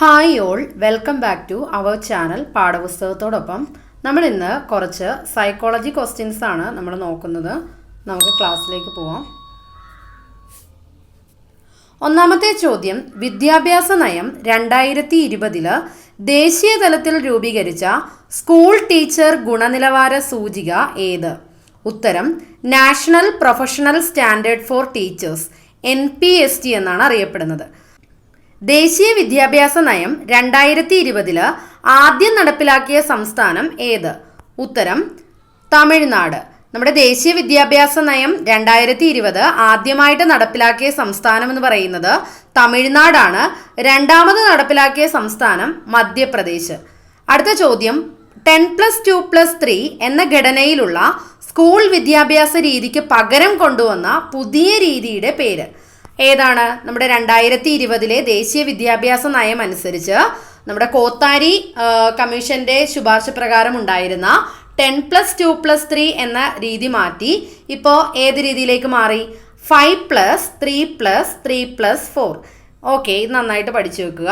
Hi all welcome back to our channel പാഠപുസ്തകത്തോടൊപ്പം. നമ്മൾ ഇന്ന് കുറച്ച് സൈക്കോളജി ക്വസ്റ്റ്യൻസ് ആണ് നമ്മൾ നോക്കുന്നത്. നമുക്ക് ക്ലാസ്സിലേക്ക് പോവാം. ഒന്നാമത്തെ ചോദ്യം വിദ്യാഭ്യാസ നയം രണ്ടായിരത്തി ഇരുപതിൽ ദേശീയ തലത്തിൽ രൂപീകരിച്ച സ്കൂൾ ടീച്ചർ ഗുണനിലവാര സൂചിക ഏത്? ഉത്തരം national professional standard for teachers N P S T എന്നാണ് അറിയപ്പെടുന്നത്. ദേശീയ വിദ്യാഭ്യാസ നയം രണ്ടായിരത്തി ഇരുപതിൽ ആദ്യം നടപ്പിലാക്കിയ സംസ്ഥാനം ഏത്? ഉത്തരം തമിഴ്നാട്. നമ്മുടെ ദേശീയ വിദ്യാഭ്യാസ നയം രണ്ടായിരത്തി ഇരുപത് ആദ്യമായിട്ട് നടപ്പിലാക്കിയ സംസ്ഥാനം എന്ന് പറയുന്നത് തമിഴ്നാടാണ്. രണ്ടാമത് നടപ്പിലാക്കിയ സംസ്ഥാനം മധ്യപ്രദേശ്. അടുത്ത ചോദ്യം ten plus two plus three എന്ന ഘടനയിലുള്ള സ്കൂൾ വിദ്യാഭ്യാസ രീതിക്ക് പകരം കൊണ്ടുവന്ന പുതിയ രീതിയുടെ പേര്. ഏതാണ്? നമ്മുടെ രണ്ടായിരത്തി ഇരുപതിലെ ദേശീയ വിദ്യാഭ്യാസ നയം അനുസരിച്ച് നമ്മുടെ കോത്താരി കമ്മീഷന്റെ ശുപാർശ പ്രകാരം ഉണ്ടായിരുന്ന ten plus two plus three എന്ന രീതി മാറ്റി ഇപ്പോൾ ഏത് രീതിയിലേക്ക് മാറി? Five plus three plus three plus four. Okay ഇത് നന്നായിട്ട് പഠിച്ചു വെക്കുക.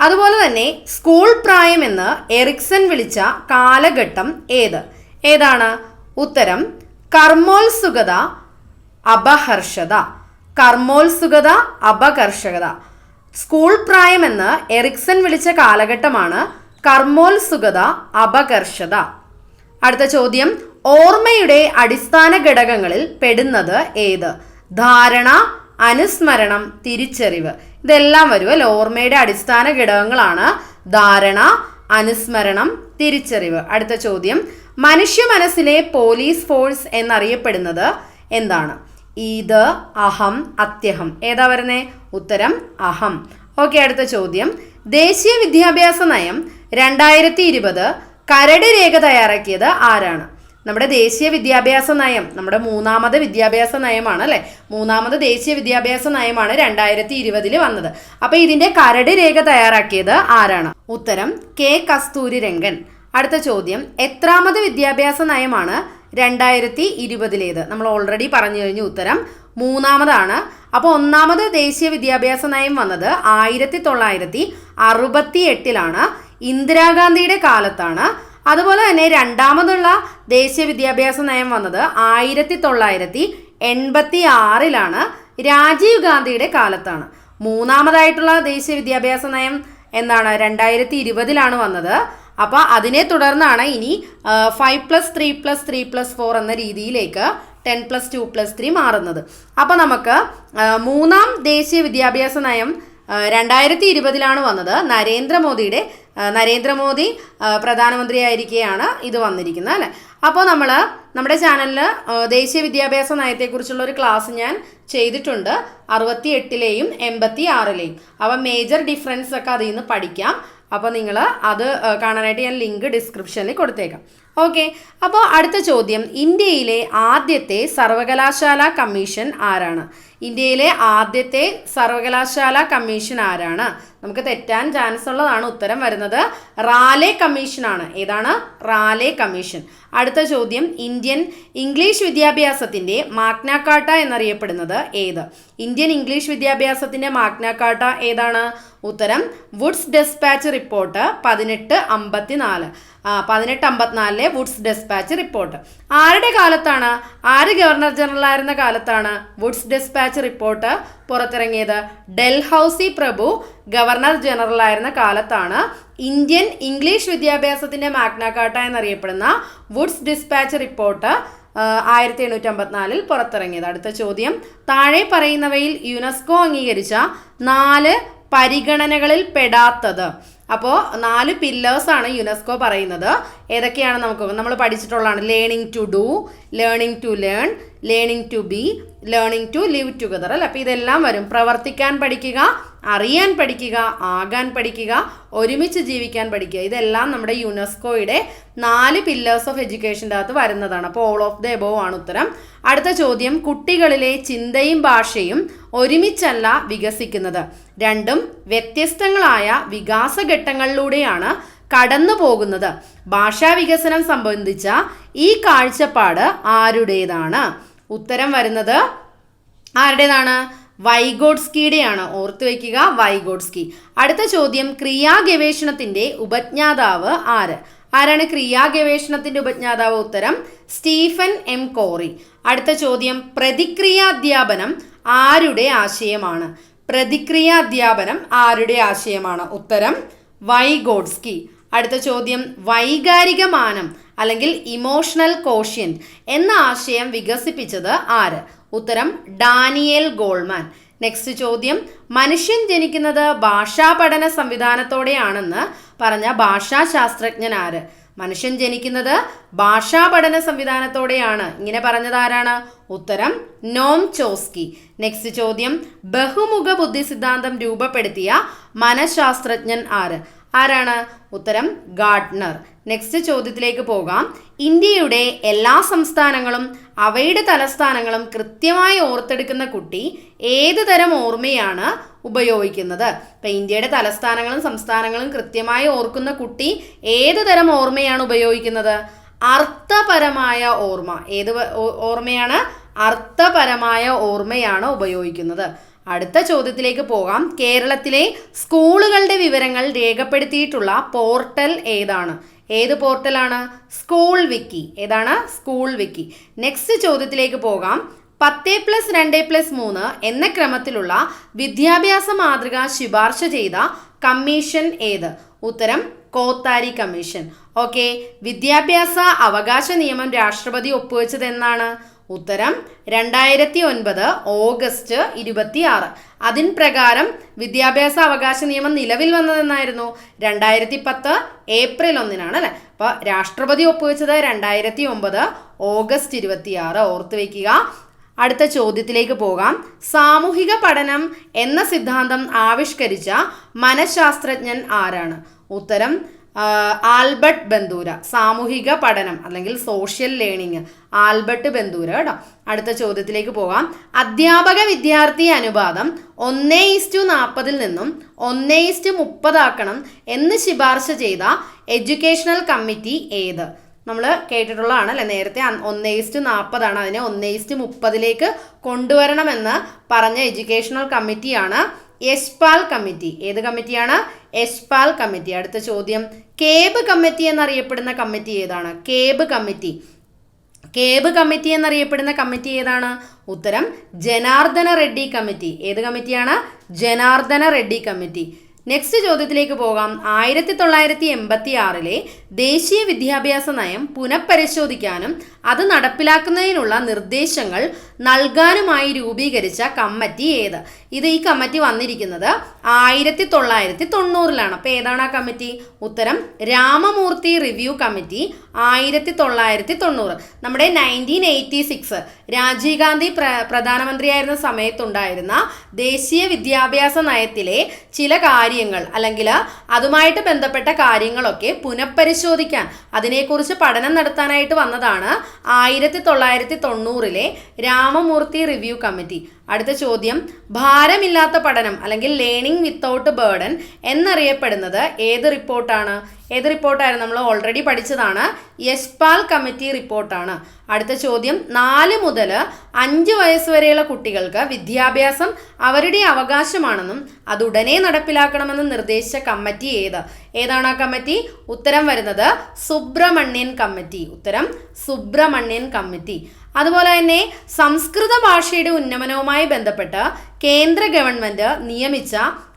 അതുപോലെ തന്നെ സ്കൂൾ പ്രായം എന്ന് എറിക്സൺ വിളിച്ച കാലഘട്ടം ഏത്? ഏതാണ്? ഉത്തരം കർമ്മോത്സുകത അപഹർഷത. കർമ്മോത്സുകത അപകർഷകത. സ്കൂൾ പ്രായമെന്ന് എറിക്സൺ വിളിച്ച കാലഘട്ടമാണ് കർമ്മോത്സുകത അപകർഷത. അടുത്ത ചോദ്യം. ഓർമ്മയുടെ അടിസ്ഥാന ഘടകങ്ങളിൽ പെടുന്നത് ഏത്? ധാരണ അനുസ്മരണം തിരിച്ചറിവ്. ഇതെല്ലാം വരും അല്ലെ ഓർമ്മയുടെ അടിസ്ഥാന ഘടകങ്ങളാണ് ധാരണ അനുസ്മരണം തിരിച്ചറിവ്. അടുത്ത ചോദ്യം. മനുഷ്യ മനസ്സിലെ പോലീസ് ഫോഴ്സ് എന്നറിയപ്പെടുന്നത് എന്താണ്? ഇത് അഹം അത്യഹം. ഏതാ വരുന്നേ? ഉത്തരം അഹം. ഓക്കെ അടുത്ത ചോദ്യം. ദേശീയ വിദ്യാഭ്യാസ നയം രണ്ടായിരത്തി ഇരുപത് കരട് രേഖ തയ്യാറാക്കിയത് ആരാണ്? നമ്മുടെ ദേശീയ വിദ്യാഭ്യാസ നയം നമ്മുടെ മൂന്നാമത് വിദ്യാഭ്യാസ നയമാണ് അല്ലെ? മൂന്നാമത് ദേശീയ വിദ്യാഭ്യാസ നയമാണ് രണ്ടായിരത്തി ഇരുപതിൽ വന്നത്. അപ്പൊ ഇതിന്റെ കരട് രേഖ തയ്യാറാക്കിയത് ആരാണ്? ഉത്തരം കെ കസ്തൂരി രംഗൻ അടുത്ത ചോദ്യം. എത്രാമത് വിദ്യാഭ്യാസ നയമാണ് രണ്ടായിരത്തി ഇരുപതിലേത് നമ്മൾ ഓൾറെഡി പറഞ്ഞു കഴിഞ്ഞു ഉത്തരം മൂന്നാമതാണ്. അപ്പോൾ ഒന്നാമത് ദേശീയ വിദ്യാഭ്യാസ നയം വന്നത് ആയിരത്തി തൊള്ളായിരത്തി അറുപത്തി എട്ടിലാണ് ഇന്ദിരാഗാന്ധിയുടെ കാലത്താണ്. അതുപോലെ തന്നെ രണ്ടാമതുള്ള ദേശീയ വിദ്യാഭ്യാസ നയം വന്നത് ആയിരത്തി തൊള്ളായിരത്തി എൺപത്തി ആറിലാണ് രാജീവ് ഗാന്ധിയുടെ കാലത്താണ്. മൂന്നാമതായിട്ടുള്ള ദേശീയ വിദ്യാഭ്യാസ നയം എന്താണ്? രണ്ടായിരത്തി ഇരുപതിലാണ് വന്നത്. അപ്പോൾ അതിനെ തുടർന്നാണ് ഇനി five plus three plus three plus four എന്ന രീതിയിലേക്ക് ten plus two plus three മാറുന്നത്. അപ്പോൾ നമുക്ക് മൂന്നാം ദേശീയ വിദ്യാഭ്യാസ നയം രണ്ടായിരത്തി ഇരുപതിലാണ് വന്നത്. നരേന്ദ്രമോദിയുടെ നരേന്ദ്രമോദി പ്രധാനമന്ത്രിയായിരിക്കെയാണ് ഇത് വന്നിരിക്കുന്നത് അല്ലേ? അപ്പോൾ നമ്മൾ നമ്മുടെ ചാനലിൽ ദേശീയ വിദ്യാഭ്യാസ നയത്തെക്കുറിച്ചുള്ള ഒരു ക്ലാസ് ഞാൻ ചെയ്തിട്ടുണ്ട്. അറുപത്തി എട്ടിലെയും എൺപത്തി ആറിലെയും അപ്പോൾ മേജർ ഡിഫറൻസ് ഒക്കെ അതിൽ നിന്ന് പഠിക്കാം. അപ്പോൾ നിങ്ങൾ അത് കാണാനായിട്ട് ഞാൻ ലിങ്ക് ഡിസ്ക്രിപ്ഷനിൽ കൊടുത്തേക്കാം. ഓക്കെ. അപ്പോൾ അടുത്ത ചോദ്യം. ഇന്ത്യയിലെ ആദ്യത്തെ സർവകലാശാല കമ്മീഷൻ ആരാണ്? ഇന്ത്യയിലെ ആദ്യത്തെ സർവകലാശാല കമ്മീഷൻ ആരാണ്? നമുക്ക് തെറ്റാൻ ചാൻസ് ഉള്ളതാണ് ഉത്തരം വരുന്നത്. റാലെ കമ്മീഷനാണ് ഏതാണ്? Raleigh commission. അടുത്ത ചോദ്യം ഇന്ത്യൻ ഇംഗ്ലീഷ് വിദ്യാഭ്യാസത്തിന്റെ മാഗ്നാക്കാട്ട എന്നറിയപ്പെടുന്നത് ഏത്? ഇന്ത്യൻ ഇംഗ്ലീഷ് വിദ്യാഭ്യാസത്തിന്റെ മാഗ്നാക്കാട്ട ഏതാണ്? ഉത്തരം വുഡ്സ് ഡെസ്പാച്ച് റിപ്പോർട്ട് പതിനെട്ട് അമ്പത്തിനാല്. പതിനെട്ട് അമ്പത്തിനാലിലെ വുഡ്സ് ഡെസ്പാച്ച് റിപ്പോർട്ട്. ആരുടെ കാലത്താണ്? ആര് ഗവർണർ ജനറൽ ആയിരുന്ന കാലത്താണ് വുഡ്സ് ഡെസ്പാച്ച് റിപ്പോർട്ട് പുറത്തിറങ്ങിയത്. ഡൽഹൌസി പ്രഭു ഗവർണർ ജനറൽ ആയിരുന്ന കാലത്താണ് ഇന്ത്യൻ ഇംഗ്ലീഷ് വിദ്യാഭ്യാസത്തിന്റെ മാഗ്നാകാട്ട എന്നറിയപ്പെടുന്ന വുഡ്സ് ഡിസ്പാച്ച് റിപ്പോർട്ട് ആയിരത്തി എണ്ണൂറ്റി അമ്പത്തിനാലിൽ പുറത്തിറങ്ങിയത്. അടുത്ത ചോദ്യം. താഴെ പറയുന്നവയിൽ യുനെസ്കോ അംഗീകരിച്ച നാല് പരിഗണനകളിൽ പെടാത്തത്. അപ്പോൾ നാല് പില്ലേഴ്സാണ് യുനെസ്കോ പറയുന്നത്. ഏതൊക്കെയാണ് നമുക്ക്? നമ്മൾ പഠിച്ചിട്ടുള്ളതാണ് learning to do learning to learn learning to be learning to live together അല്ലേ? അപ്പോൾ ഇതെല്ലാം വരും. പ്രവർത്തിക്കാൻ പഠിക്കുക അറിയാൻ പഠിക്കുക ആകാൻ പഠിക്കുക ഒരുമിച്ച് ജീവിക്കാൻ പഠിക്കുക. ഇതെല്ലാം നമ്മുടെ യുനെസ്കോയുടെ നാല് പില്ലേഴ്സ് ഓഫ് എഡ്യൂക്കേഷന്റെ അകത്ത് വരുന്നതാണ്. അപ്പോൾ ഓൾ ഓഫ് ദ എബോവ് ആണ് ഉത്തരം. അടുത്ത ചോദ്യം കുട്ടികളിലെ ചിന്തയും ഭാഷയും ഒരുമിച്ചല്ല വികസിക്കുന്നത്. രണ്ടും വ്യത്യസ്തങ്ങളായ വികാസഘട്ടങ്ങളിലൂടെയാണ് കടന്നു പോകുന്നത് ഭാഷാ വികസനം സംബന്ധിച്ച ഈ കാഴ്ചപ്പാട് ആരുടേതാണ്? ഉത്തരം വരുന്നത് ആരുടേതാണ്? വൈഗോഡ്സ്കിയുടെയാണ്. ഓർത്തു വയ്ക്കുക വൈഗോഡ്സ്കി. അടുത്ത ചോദ്യം ക്രിയാ ഗവേഷണത്തിന്റെ ഉപജ്ഞാതാവ് ആര്? ആരാണ് ക്രിയാ ഗവേഷണത്തിന്റെ ഉപജ്ഞാതാവ്? ഉത്തരം സ്റ്റീഫൻ എം. കോറി. അടുത്ത ചോദ്യം പ്രതിക്രിയാധ്യാപനം ആരുടെ ആശയമാണ്? പ്രതിക്രിയാധ്യാപനം ആരുടെ ആശയമാണ്? ഉത്തരം വൈഗോഡ്സ്കി. അടുത്ത ചോദ്യം വൈകാരിക മാനം അല്ലെങ്കിൽ ഇമോഷണൽ കോഷ്യൻ എന്ന ആശയം വികസിപ്പിച്ചത് ആര്? ഉത്തരം ഡാനിയേൽ ഗോൾമാൻ. നെക്സ്റ്റ് ചോദ്യം മനുഷ്യൻ ജനിക്കുന്നത് ഭാഷാ പഠന സംവിധാനത്തോടെയാണെന്ന് പറഞ്ഞ ഭാഷാശാസ്ത്രജ്ഞൻ ആര്? മനുഷ്യൻ ജനിക്കുന്നത് ഭാഷാ പഠന സംവിധാനത്തോടെയാണ്. ഇങ്ങനെ പറഞ്ഞത് ആരാണ്? ഉത്തരം നോം ചോസ്കി. നെക്സ്റ്റ് ചോദ്യം ബഹുമുഖ ബുദ്ധി സിദ്ധാന്തം രൂപപ്പെടുത്തിയ മനഃശാസ്ത്രജ്ഞൻ ആര്? ആരാണ്? ഉത്തരം ഗാർഡ്നർ നെക്സ്റ്റ് ചോദ്യത്തിലേക്ക് പോകാം. ഇന്ത്യയുടെ എല്ലാ സംസ്ഥാനങ്ങളും അവയുടെ തലസ്ഥാനങ്ങളും കൃത്യമായി ഓർത്തെടുക്കുന്ന കുട്ടി ഏത് തരം ഓർമ്മയാണ് ഉപയോഗിക്കുന്നത്? ഇപ്പം ഇന്ത്യയുടെ തലസ്ഥാനങ്ങളും സംസ്ഥാനങ്ങളും കൃത്യമായി ഓർക്കുന്ന കുട്ടി ഏത് തരം ഓർമ്മയാണ് ഉപയോഗിക്കുന്നത്? അർത്ഥപരമായ ഓർമ്മ. ഏത് ഓർമ്മയാണ്? അർത്ഥപരമായ ഓർമ്മയാണ് ഉപയോഗിക്കുന്നത്. അടുത്ത ചോദ്യത്തിലേക്ക് പോകാം. കേരളത്തിലെ സ്കൂളുകളുടെ വിവരങ്ങൾ രേഖപ്പെടുത്തിയിട്ടുള്ള പോർട്ടൽ ഏതാണ്? ഏത് പോർട്ടലാണ്? School wiki. ഏതാണ്? School wiki. നെക്സ്റ്റ് ചോദ്യത്തിലേക്ക് പോകാം. പത്ത് പ്ലസ് രണ്ട് പ്ലസ് മൂന്ന് എന്ന ക്രമത്തിലുള്ള വിദ്യാഭ്യാസ മാതൃക ശുപാർശ ചെയ്ത കമ്മീഷൻ ഏത്? ഉത്തരം കോത്താരി കമ്മീഷൻ. ഓക്കെ വിദ്യാഭ്യാസ അവകാശ നിയമം രാഷ്ട്രപതി ഒപ്പുവെച്ചത് എന്നാണ് ഉത്തരം രണ്ടായിരത്തി ഒൻപത് ഓഗസ്റ്റ് ഇരുപത്തി ആറ് അതിൻ പ്രകാരം വിദ്യാഭ്യാസ അവകാശ നിയമം നിലവിൽ വന്നതെന്നായിരുന്നു. രണ്ടായിരത്തി പത്ത് ഏപ്രിൽ ഒന്നിനാണ് അല്ലേ? അപ്പോൾ രാഷ്ട്രപതി ഒപ്പുവെച്ചത് രണ്ടായിരത്തി ഒമ്പത് ഓഗസ്റ്റ് ഇരുപത്തി ആറ് ഓർത്ത് വയ്ക്കുക. അടുത്ത ചോദ്യത്തിലേക്ക് പോകാം. സാമൂഹിക പഠനം എന്ന സിദ്ധാന്തം ആവിഷ്കരിച്ച മനഃശാസ്ത്രജ്ഞൻ ആരാണ്? ഉത്തരം ആൽബർട്ട് ബന്ദൂര സാമൂഹിക പഠനം അല്ലെങ്കിൽ സോഷ്യൽ ലേണിംഗ് ആൽബർട്ട് ബന്ദൂര കേട്ടോ. അടുത്ത ചോദ്യത്തിലേക്ക് പോകാം. അധ്യാപക വിദ്യാർത്ഥി അനുപാതം ഒന്നേ ഇസ്റ്റു നാൽപ്പതിൽ നിന്നും ഒന്നേ ഇസ്റ്റു മുപ്പതാക്കണം എന്ന് ശുപാർശ ചെയ്ത എഡ്യൂക്കേഷണൽ കമ്മിറ്റി ഏത്? നമ്മൾ കേട്ടിട്ടുള്ളതാണ് അല്ലേ? നേരത്തെ ഒന്നേ ഇസ്റ്റു നാൽപ്പതാണ് അതിനെ ഒന്നേ ഇസ്റ്റു മുപ്പതിലേക്ക് കൊണ്ടുവരണമെന്ന് പറഞ്ഞ എഡ്യൂക്കേഷണൽ കമ്മിറ്റിയാണ് യശ്പാൽ കമ്മിറ്റി. ഏത് കമ്മിറ്റിയാണ്? യശ്പാൽ കമ്മിറ്റി. അടുത്ത ചോദ്യം. കേബ് കമ്മിറ്റി എന്നറിയപ്പെടുന്ന കമ്മിറ്റി ഏതാണ്? CABE committee. കേബ് കമ്മിറ്റി എന്നറിയപ്പെടുന്ന കമ്മിറ്റി ഏതാണ്? ഉത്തരം ജനാർദ്ദന റെഡ്ഡി കമ്മിറ്റി. ഏത് കമ്മിറ്റിയാണ്? ജനാർദ്ദന റെഡ്ഡി കമ്മിറ്റി. നെക്സ്റ്റ് ചോദ്യത്തിലേക്ക് പോകാം. ആയിരത്തി തൊള്ളായിരത്തി എൺപത്തി ആറിലെ ദേശീയ വിദ്യാഭ്യാസ നയം പുനഃപരിശോധിക്കാനും അത് നടപ്പിലാക്കുന്നതിനുള്ള നിർദ്ദേശങ്ങൾ നൽകാനുമായി രൂപീകരിച്ച കമ്മിറ്റി ഏത്? ഇത് ഈ കമ്മിറ്റി വന്നിരിക്കുന്നത് ആയിരത്തി തൊള്ളായിരത്തി തൊണ്ണൂറിലാണ് അപ്പോൾ ഏതാണ് ആ കമ്മിറ്റി? ഉത്തരം രാമമൂർത്തി റിവ്യൂ കമ്മിറ്റി ആയിരത്തി തൊള്ളായിരത്തി തൊണ്ണൂറ് നമ്മുടെ nineteen eighty six Rajiv Gandhi പ്ര പ്രധാനമന്ത്രിയായിരുന്ന സമയത്തുണ്ടായിരുന്ന ദേശീയ വിദ്യാഭ്യാസ നയത്തിലെ ചില കാര്യങ്ങൾ അല്ലെങ്കിൽ അതുമായിട്ട് ബന്ധപ്പെട്ട കാര്യങ്ങളൊക്കെ പുനഃപരിശോധിക്കാൻ അതിനെക്കുറിച്ച് പഠനം നടത്താനായിട്ട് വന്നതാണ് ആയിരത്തി തൊള്ളായിരത്തി തൊണ്ണൂറിലെ രാമമൂർത്തി റിവ്യൂ കമ്മിറ്റി. അടുത്ത ചോദ്യം ഭാരമില്ലാത്ത പഠനം അല്ലെങ്കിൽ ലേണിംഗ് വിത്തൗട്ട് ബേർഡൻ എന്നറിയപ്പെടുന്നത് ഏത് റിപ്പോർട്ടാണ്? ഏത് റിപ്പോർട്ടായിരുന്നു? നമ്മൾ ഓൾറെഡി പഠിച്ചതാണ്. യശ്പാൽ കമ്മിറ്റി റിപ്പോർട്ടാണ്. അടുത്ത ചോദ്യം നാല് മുതൽ അഞ്ച് വയസ്സ് വരെയുള്ള കുട്ടികൾക്ക് വിദ്യാഭ്യാസം അവരുടെ അവകാശമാണെന്നും അത് ഉടനെ നടപ്പിലാക്കണമെന്നും നിർദ്ദേശിച്ച കമ്മിറ്റി ഏത്? ഏതാണ് ആ കമ്മിറ്റി? ഉത്തരം വരുന്നത് സുബ്രഹ്മണ്യൻ കമ്മിറ്റി. ഉത്തരം സുബ്രഹ്മണ്യൻ കമ്മിറ്റി. അതുപോലെ തന്നെ സംസ്കൃത ഭാഷയുടെ ഉന്നമനവുമായി ബന്ധപ്പെട്ട് കേന്ദ്ര ഗവൺമെന്റ് നിയമിച്ച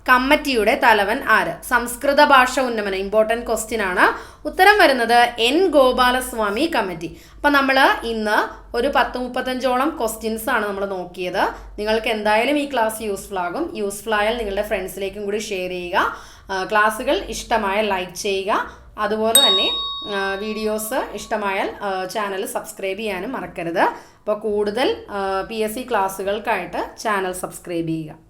കമ്മിറ്റിയുടെ തലവൻ ആര്? സംസ്കൃത ഭാഷ ഉന്നമനം ഇമ്പോർട്ടന്റ് ക്വസ്റ്റ്യൻ ആണ്. ഉത്തരം വരുന്നത് എൻ ഗോപാലസ്വാമി കമ്മിറ്റി. അപ്പം നമ്മൾ ഇന്ന് ഒരു പത്ത് മുപ്പത്തഞ്ചോളം ക്വസ്റ്റ്യൻസ് ആണ് നമ്മൾ നോക്കിയത്. നിങ്ങൾക്ക് എന്തായാലും ഈ ക്ലാസ് യൂസ്ഫുൾ ആകും. യൂസ്ഫുൾ ആയാൽ നിങ്ങളുടെ ഫ്രണ്ട്സിലേക്കും കൂടി ഷെയർ ചെയ്യുക. ക്ലാസ്സുകൾ ഇഷ്ടമായ ലൈക്ക് ചെയ്യുക. അതുപോലെ തന്നെ വീഡിയോസ് ഇഷ്ടമായാൽ ചാനൽ സബ്സ്ക്രൈബ് ചെയ്യാനും മറക്കരുത്. അപ്പോൾ കൂടുതൽ പി എസ് സി ക്ലാസ്സുകൾക്കായിട്ട് ചാനൽ സബ്സ്ക്രൈബ് ചെയ്യുക.